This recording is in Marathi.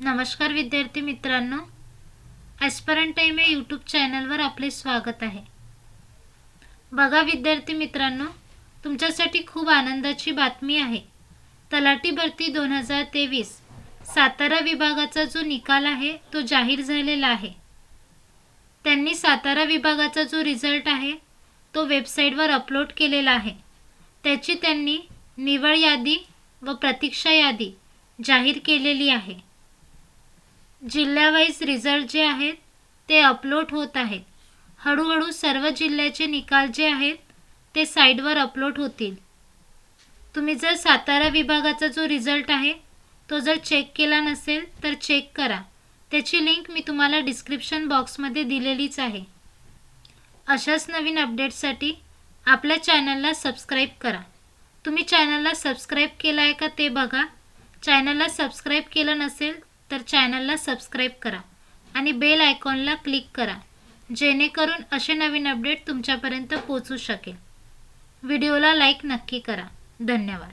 नमस्कार विद्यार्थी मित्रांनो. ॲस्परंट टाईम या यूट्यूब चॅनलवर आपले स्वागत आहे. बघा विद्यार्थी मित्रांनो तुमच्यासाठी खूप आनंदाची बातमी आहे. तलाठी भरती दोन हजार तेवीस सातारा विभागाचा जो निकाल आहे तो जाहीर झालेला आहे. त्यांनी सातारा विभागाचा जो रिझल्ट आहे तो वेबसाईटवर अपलोड केलेला आहे. त्याची त्यांनी निवड यादी व प्रतीक्षा यादी जाहीर केलेली आहे. जिल्ह्यावाईज रिझल्ट जे आहेत ते अपलोड होत आहेत. हळूहळू सर्व जिल्ह्याचे निकाल जे आहेत ते साईडवर अपलोड होतील. तुम्ही जर सातारा विभागाचा जो रिझल्ट आहे तो जर चेक केला नसेल तर चेक करा. त्याची लिंक मी तुम्हाला डिस्क्रिप्शन बॉक्समध्ये दिलेलीच आहे. अशाच नवीन अपडेट्ससाठी आपल्या चॅनलला सबस्क्राईब करा. तुम्ही चॅनलला सबस्क्राईब केलं आहे का ते बघा. चॅनलला सबस्क्राईब केलं नसेल तर चॅनलला सबस्क्राईब करा आणि बेल आयकॉनला क्लिक करा जेणेकरून असे नवीन अपडेट तुमच्यापर्यंत पोचू शकेल. व्हिडिओला लाईक नक्की करा. धन्यवाद.